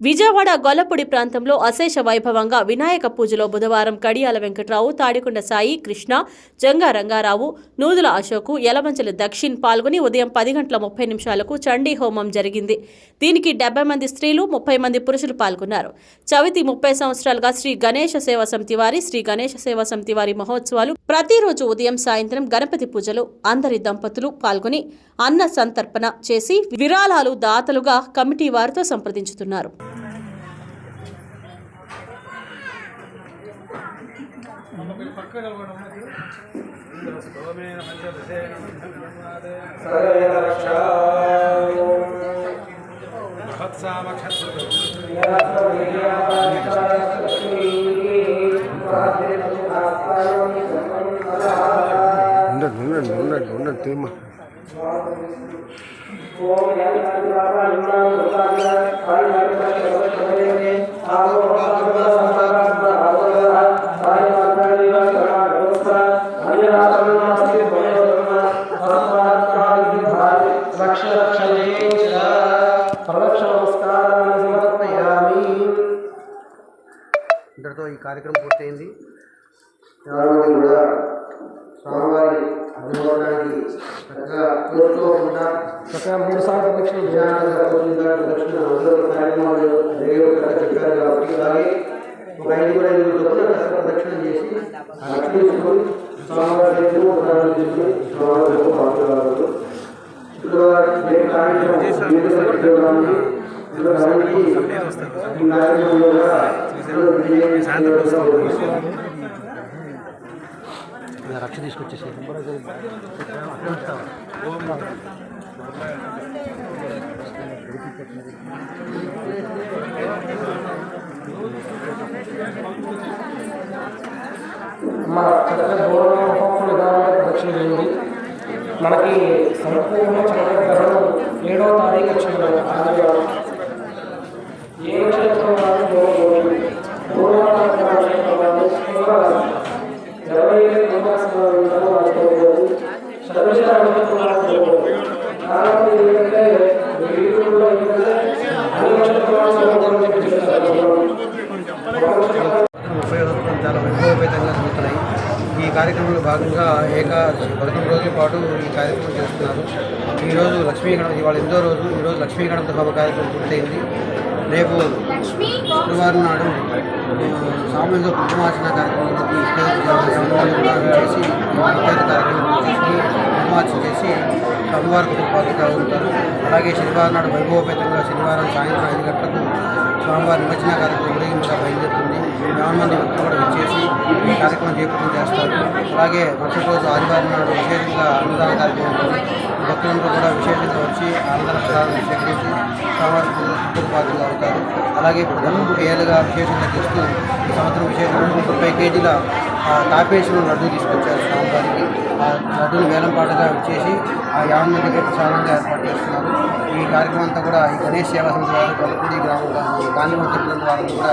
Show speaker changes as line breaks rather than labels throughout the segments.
విజయవాడ గొల్లపూడి ప్రాంతంలో అశేష వైభవంగా వినాయక పూజలో బుధవారం కడియాల వెంకట్రావు తాడికొండ సాయి కృష్ణ జంగా రంగారావు నూదుల అశోకు యలమంచల దక్షిణ్ పాల్గొని ఉదయం పది గంటల ముప్పై నిమిషాలకు చండీ హోమం జరిగింది. దీనికి డెబ్బై మంది స్త్రీలు ముప్పై మంది పురుషులు పాల్గొన్నారు. చవితి ముప్పై సంవత్సరాలుగా శ్రీ గణేష సేవా సమితి వారి శ్రీ గణేష సేవా సమితి వారి మహోత్సవాలు ప్రతిరోజు ఉదయం సాయంత్రం గణపతి పూజలు అందరి దంపతులు పాల్గొని అన్న సంతర్పణ చేసి విరాళాలు దాతలుగా కమిటీ వారితో సంప్రదించుతున్నారు.
ఉండండి ఉండండి ఉండండి ఉండండి తీమ్మ ఇంతటితో ఈ కార్యక్రమం పూర్తయింది. కూడా స్వామివారి చక్కగా చక్కగా మూడు సార్లు అందరూ కార్యక్రమాలు దేవుడు చెప్పారు కాబట్టి అలాగే ఒక చొప్పున ప్రదక్షిణ చేసి స్వామివారి రక్ష తీసుకొచ్చేసి
మా దక్షిణ చేయండి మనకి సంపూర్ణ చంద్రగ్రహణం ఏడో తారీఖు వచ్చింది. ఆదివారం ఏ నక్షత్రం ఇరవై కారణం ఏంటంటే ఏంటంటే అన్ని నక్షత్రాలు
ఉపయోగం చాలా వైభవపేతంగా జరుగుతున్నాయి. ఈ కార్యక్రమంలో భాగంగా ఏకాదశి పదకొండు రోజుల పాటు ఈ కార్యక్రమం చేస్తున్నారు. ఈరోజు లక్ష్మీ గణపతి ఇవాళ ఎనిమిదో రోజు. ఈరోజు లక్ష్మీ గణపతి హోమ కార్యక్రమం పూర్తయింది. రేపు శుక్రవారం నాడు సామూహిక కుంకుమార్చన కార్యక్రమం చేసి కార్యక్రమం చేసి కుంకుమార్చన చేసి స్వామివారి కుటుంబాలుగా ఉంటారు అలాగే శనివారం నాడు వైభవపేతంగా శనివారం సాయంత్రం ఐదు గంటలకు స్వామివారి నిమజ్జన కార్యక్రమం ఊరేగింపుగా బయలుదేరుతుంది. యాభై మంది భక్తులు కూడా వచ్చేసి ఈ కార్యక్రమం చేపట్టడం చేస్తారు. అలాగే మరుసటి రోజు ఆదివారం నాడు విశేషంగా అన్నదాన కార్యక్రమం భక్తులందరూ కూడా విశేషంగా వచ్చి అన్నదాన పదార్థాలను స్వీకరించి స్వామివారి పాత్రలు అవుతారు. అలాగే ఇప్పుడు ఏళ్ళుగా విశేషంగా తెస్తూ ఈ సంవత్సరం విశేషంగా ముప్పై కేజీల ఆ, తాపేసిన లడ్డు తీసుకొచ్చారు స్వామివారికి. ఆ లడ్డూని వేలం పాటగా చేసి ఆ యాభై మందికి ప్రసాదంగా ఏర్పాటు చేస్తున్నారు. ఈ కార్యక్రమం అంతా కూడా ఈ గణేష్ సేవా సంస్థ వారు గొల్లపూడి గ్రామంలో గాంధీమూర్తి పిల్లల వారిని కూడా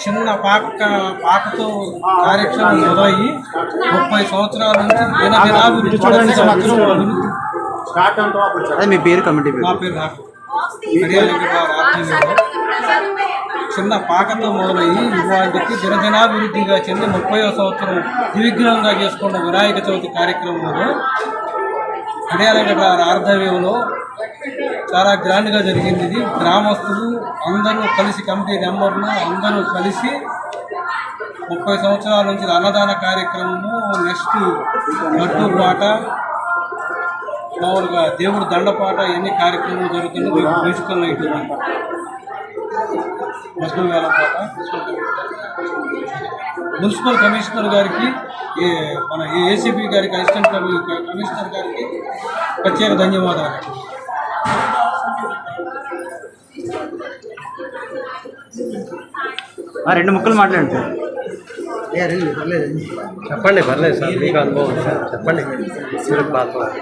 చిన్న పాక పాకతో కార్యక్రమం మొదలయ్యి ముప్పై సంవత్సరాల నుంచి దినదినాభివృద్ధి
అదే మీ పేరు కమిటీ
నా
పేరు
చిన్న పాకతో మొదలయ్యి ఇవాళకి దినదినాభివృద్ధిగా చెంది ముప్పై సంవత్సరం దివిగ్రహంగా చేసుకున్న వినాయక చవితి కార్యక్రమంలో కడియాల వెంకటరావు ఆధ్వర్యంలో చాలా గ్రాండ్గా జరిగింది ఇది. గ్రామస్తులు అందరూ కలిసి కమిటీ మెంబర్లు అందరూ కలిసి ముప్పై సంవత్సరాల నుంచి అన్నదాన కార్యక్రమము నెక్స్ట్ లడ్డు పాట మామూలుగా దేవుడు దండపాట ఇవన్నీ కార్యక్రమాలు జరుగుతున్నాయి మ్యూజికల్ నైట్ ఉంది భస్మ వేల పాట. మున్సిపల్ కమిషనర్ గారికి ఏ మన ఏసీపీ గారికి అసిస్టెంట్ కమిషనర్ గారికి ప్రత్యేక ధన్యవాదాలు.
రెండు ముక్కలు మాట్లాడండి సార్
ఏ, రండి, పర్లేదండి
చెప్పండి పర్లేదు సార్ మీకు అనుభవం సార్ చెప్పండి మీరు పాల్గొనండి